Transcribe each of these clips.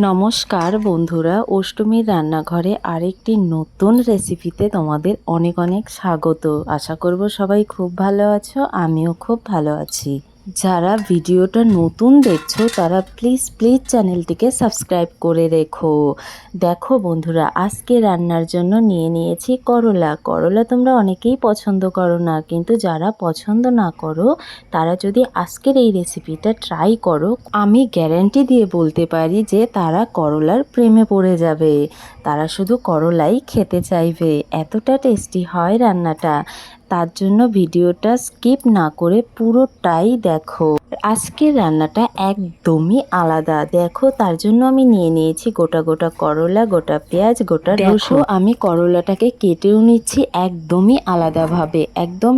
নমস্কার বন্ধুরা, অষ্টমীর রান্নাঘরে আরেকটি নতুন রেসিপিতে তোমাদের অনেক অনেক স্বাগত। আশা করব সবাই খুব ভালো আছো, আমিও খুব ভালো আছি। যারা ভিডিওটা নতুন দেখছ, তারা প্লিজ প্লিজ চ্যানেলটিকে সাবস্ক্রাইব করে রেখো। দেখো বন্ধুরা, আজকে রান্নার জন্য নিয়ে নিয়েছি করলা। করলা তোমরা অনেকেই পছন্দ করো না, কিন্তু যারা পছন্দ না করো, তারা যদি আজকের এই রেসিপিটা ট্রাই করো, আমি গ্যারান্টি দিয়ে বলতে পারি যে তারা করলার প্রেমে পড়ে যাবে। তারা শুধু করলাই খেতে চাইবে। এতটা টেস্টি হয় রান্নাটা। তার জন্য ভিডিওটা স্কিপ না করে পুরোটাই দেখো। আজকের রান্নাটা একদমই আলাদা। দেখো তার জন্য আমি নিয়ে নিয়েছি গোটা গোটা করলা গোটা পেঁয়াজ গোটা রসুন। আমি করলাটাকে কেটেও নিচ্ছি একদমই আলাদাভাবে। একদম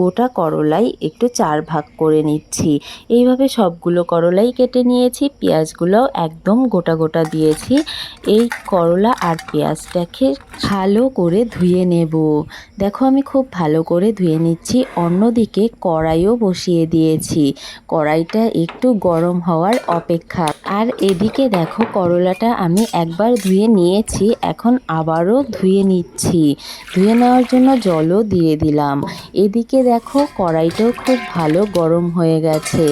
গোটা করলাই একটু চার ভাগ করে নিচ্ছি। এইভাবে সবগুলো করলাই কেটে নিয়েছি পেঁয়াজগুলোও একদম গোটা গোটা দিয়েছি। এই করলা আর পেঁয়াজটাকে ভালো করে ধুয়ে নেব। দেখো আমি খুব ভালো করে ধুয়ে নিচ্ছি। অন্যদিকে কড়াইও বসিয়ে দিয়েছি। কড়াইটা একটু গরম হওয়ার অপেক্ষা। আর এদিকে দেখো, করলাটা আমি একবার ধুয়ে নিয়েছি, এখন আবারও ধুয়ে নিচ্ছি। ধুয়ে নেওয়ার জন্য জলও দিয়ে দিলাম। এদিকে দেখো, কড়াইটাও খুব ভালো গরম হয়ে গেছে।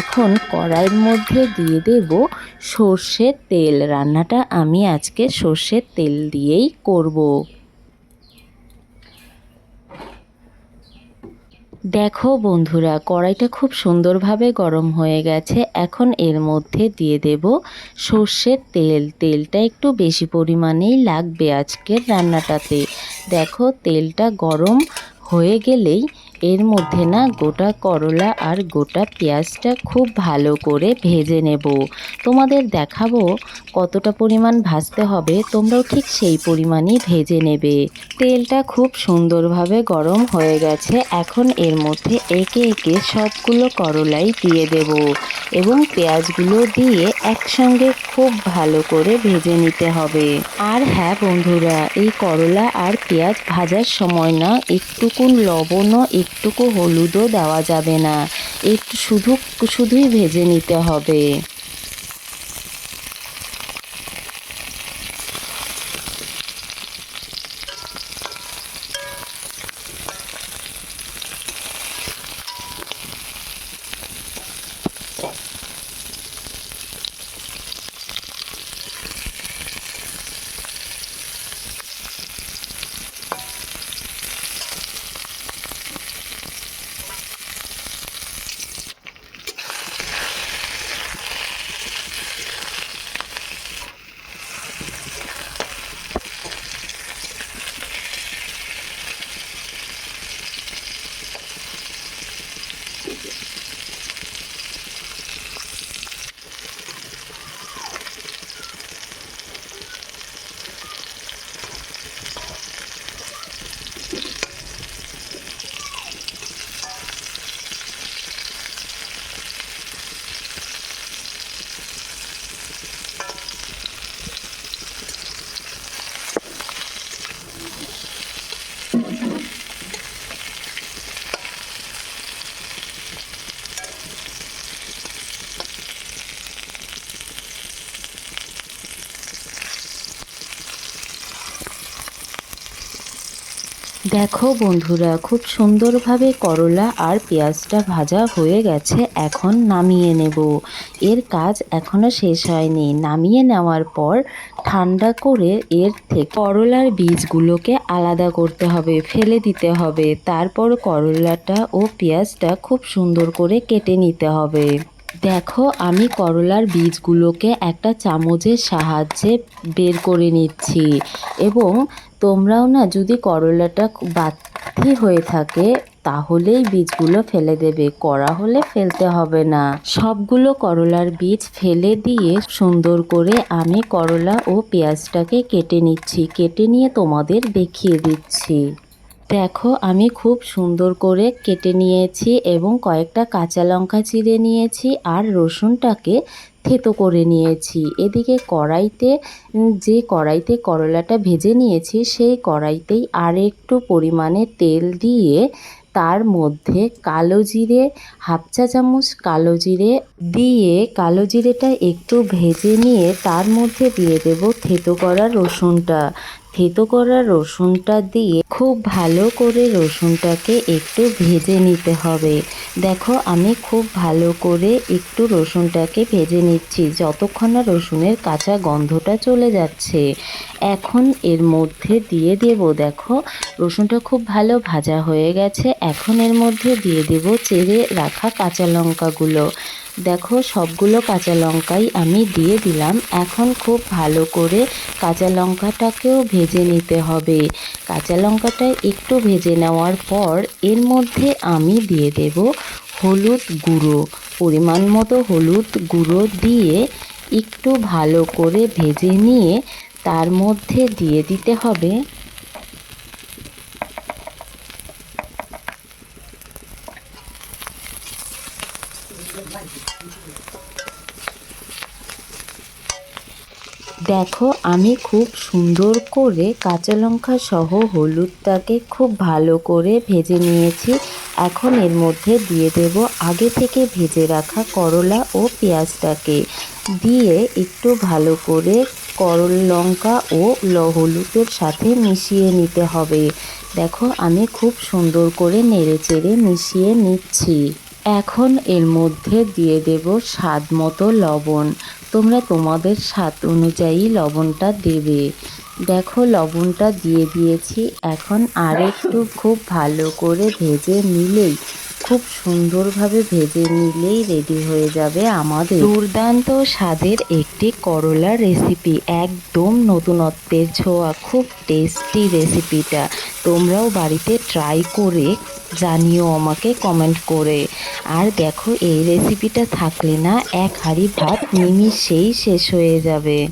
এখন কড়াইয়ের মধ্যে দিয়ে দেব সর্ষের তেল। রান্নাটা আমি আজকে সর্ষের তেল দিয়েই করব। দেখো বন্ধুরা, কড়াইটা খুব সুন্দরভাবে গরম হয়ে গেছে। এখন এর মধ্যে দিয়ে দেব সর্ষের তেল। তেলটা একটু বেশি পরিমাণেই লাগবে আজকের রান্নাটাতে। দেখো তেলটা গরম হয়ে গেলেই এর মধ্যে না গোটা করলা আর গোটা পেঁয়াজটা খুব ভালো করে ভেজে নেব। তোমাদের দেখাবো কতটা পরিমাণ ভাজতে হবে, তোমরাও ঠিক সেই পরিমাণই ভেজে নেবে। তেলটা খুব সুন্দরভাবে গরম হয়ে গেছে, এখন এর মধ্যে একে একে সবগুলো করলাই দিয়ে দেব এবং পেঁয়াজগুলো দিয়ে একসঙ্গে খুব ভালো করে ভেজে নিতে হবে। আর হ্যাঁ বন্ধুরা, এই করলা আর পেঁয়াজ ভাজার সময় না একটুকুন লবণও একটুকু হলুদও দেওয়া যাবে না। একটু শুধু শুধুই ভেজে নিতে হবে। দেখো বন্ধুরা, খুব সুন্দরভাবে করলা আর পেঁয়াজটা ভাজা হয়ে গেছে, এখন নামিয়ে নেব। এর কাজ এখনও শেষ হয়নি। নামিয়ে নেওয়ার পর ঠান্ডা করে এর থেকে করলার বীজগুলোকে আলাদা করতে হবে, ফেলে দিতে হবে। তারপর করলাটা ও পেঁয়াজটা খুব সুন্দর করে কেটে নিতে হবে। দেখো, আমি করলার বীজগুলোকে একটা চামচের সাহায্যে বের করে নিচ্ছি এবং তোমরাও না যদি করলাটা বাতি হয়ে থাকে, তাহলেই বীজগুলো ফেলে দেবে। করা হলে ফেলতে হবে না। সবগুলো করলার বীজ ফেলে দিয়ে সুন্দর করে আমি করলা ও পেঁয়াজটাকে কেটে নিচ্ছি। কেটে নিয়ে তোমাদের দেখিয়ে দিচ্ছি। দেখো, আমি খুব সুন্দর করে কেটে নিয়েছি এবং কয়েকটা কাঁচা লঙ্কা চিড়ে নিয়েছি আর রসুনটাকে থেতো করে নিয়েছি। এদিকে কড়াইতে যে কড়াইতে করলাটা ভেজে নিয়েছি, সেই কড়াইতেই আর একটু পরিমাণে তেল দিয়ে তার মধ্যে কালো জিরে, হাফ চা চামচ কালো জিরে দিয়ে, কালো জিরেটা একটু ভেজে নিয়ে তার মধ্যে দিয়ে দেব থেতো করা রসুনটা। থেতো করা রসুনটা দিয়ে খুব ভালো করে রসুনটাকে একটু ভেজে নিতে হবে। দেখো, আমি খুব ভালো করে একটু রসুনটাকে ভেজে নিচ্ছি, যতক্ষণ না রসুনের কাঁচা গন্ধটা চলে যাচ্ছে। এখন এর মধ্যে দিয়ে দেব, দেখো, রসুনটা খুব ভালো ভাজা হয়ে গেছে। এখন এর মধ্যে দিয়ে দেব চেড়ে রাখা কাঁচা লঙ্কাগুলো। দেখো, সবগুলো কাঁচা লঙ্কাই আমি দিয়ে দিলাম। এখন খুব ভালো করে কাঁচা লঙ্কাটাকেও ভেজে নিতে হবে। কাঁচা লঙ্কাটা একটু ভেজে নেওয়ার পর এর মধ্যে আমি দিয়ে দেব হলুদ গুঁড়ো। পরিমাণ মতো হলুদ গুঁড়ো দিয়ে একটু ভালো করে ভেজে নিয়ে তার মধ্যে দিয়ে দিতে হবে দেখো, আমি খুব সুন্দর করে কাঁচা লঙ্কা সহ হলুদটাকে খুব ভালো করে ভেজে নিয়েছি। এখন এর মধ্যে দিয়ে দেব আগে থেকে ভেজে রাখা করলা ও পেঁয়াজটাকে। দিয়ে একটু ভালো করে করল লঙ্কা ও হলুদের সাথে মিশিয়ে নিতে হবে। দেখো, আমি খুব সুন্দর করে নেড়ে চেড়ে মিশিয়ে নিচ্ছি। এখন এর মধ্যে দিয়ে দেব স্বাদ মতো লবণ। তোমরা তোমাদের স্বাদ অনুযায়ী লবণটা দেবে। দেখো, লবণটা দিয়ে দিয়েছি। এখন আর একটু খুব ভালো করে ভেজে নিলেই, খুব সুন্দরভাবে ভেজে নিলেই রেডি হয়ে যাবে আমাদের। দুর্দান্ত স্বাদের একটি করলার রেসিপি একদম নতুনত্বের ছোঁয়া, খুব টেস্টি রেসিপিটা তোমরাও বাড়িতে ট্রাই করে জানিও আমাকে কমেন্ট করে। আর দেখো, এই রেসিপিটা থাকলে না, এক হাঁড়ি ভাত নিমিষেই শেষ হয়ে যাবে।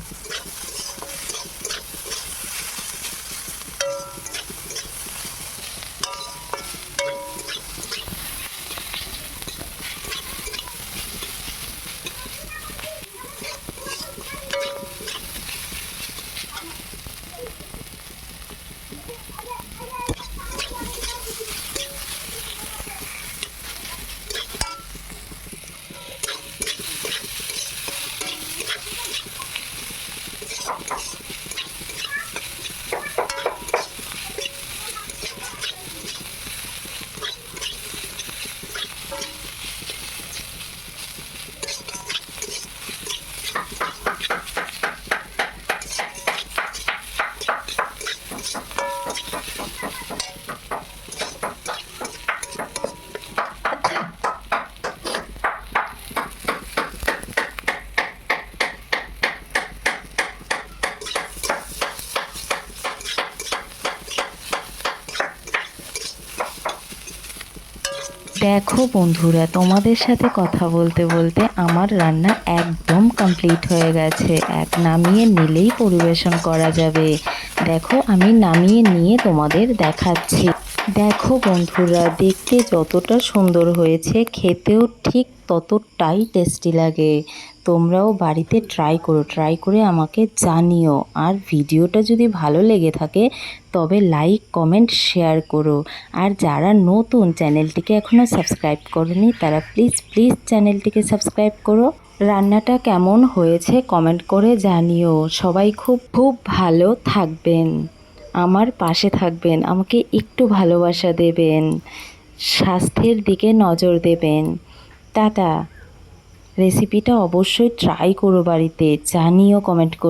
দেখো বন্ধুরা, তোমাদের সাথে কথা বলতে বলতে আমার রান্না একদম কমপ্লিট হয়ে গেছে। এক নামিয়ে নিলেই পরিবেশন করা যাবে। দেখো, আমি নামিয়ে নিয়ে তোমাদের দেখাচ্ছি। দেখো বন্ধুরা, দেখতে যতটা সুন্দর হয়েছে, খেতেও ঠিক ততটাই টেস্টি লাগে। তোমরাও বাড়িতে ট্রাই করো ট্রাই করে আমাকে জানিও। আর ভিডিওটা যদি ভালো লেগে থাকে, তবে লাইক কমেন্ট শেয়ার করো। আর যারা নতুন চ্যানেলটিকে এখনও সাবস্ক্রাইব করনি, তারা প্লিজ প্লিজ চ্যানেলটিকে সাবস্ক্রাইব করো। রান্নাটা কেমন হয়েছে কমেন্ট করে জানিও। সবাই খুব খুব ভালো থাকবেন। আমার পাশে থাকবেন, আমাকে একটু ভালোবাসা দেবেন। স্বাস্থ্যের দিকে নজর দেবেন। টাটা রেসিপিটা অবশ্যই ট্রাই করো বাড়িতে জানিও কমেন্ট করো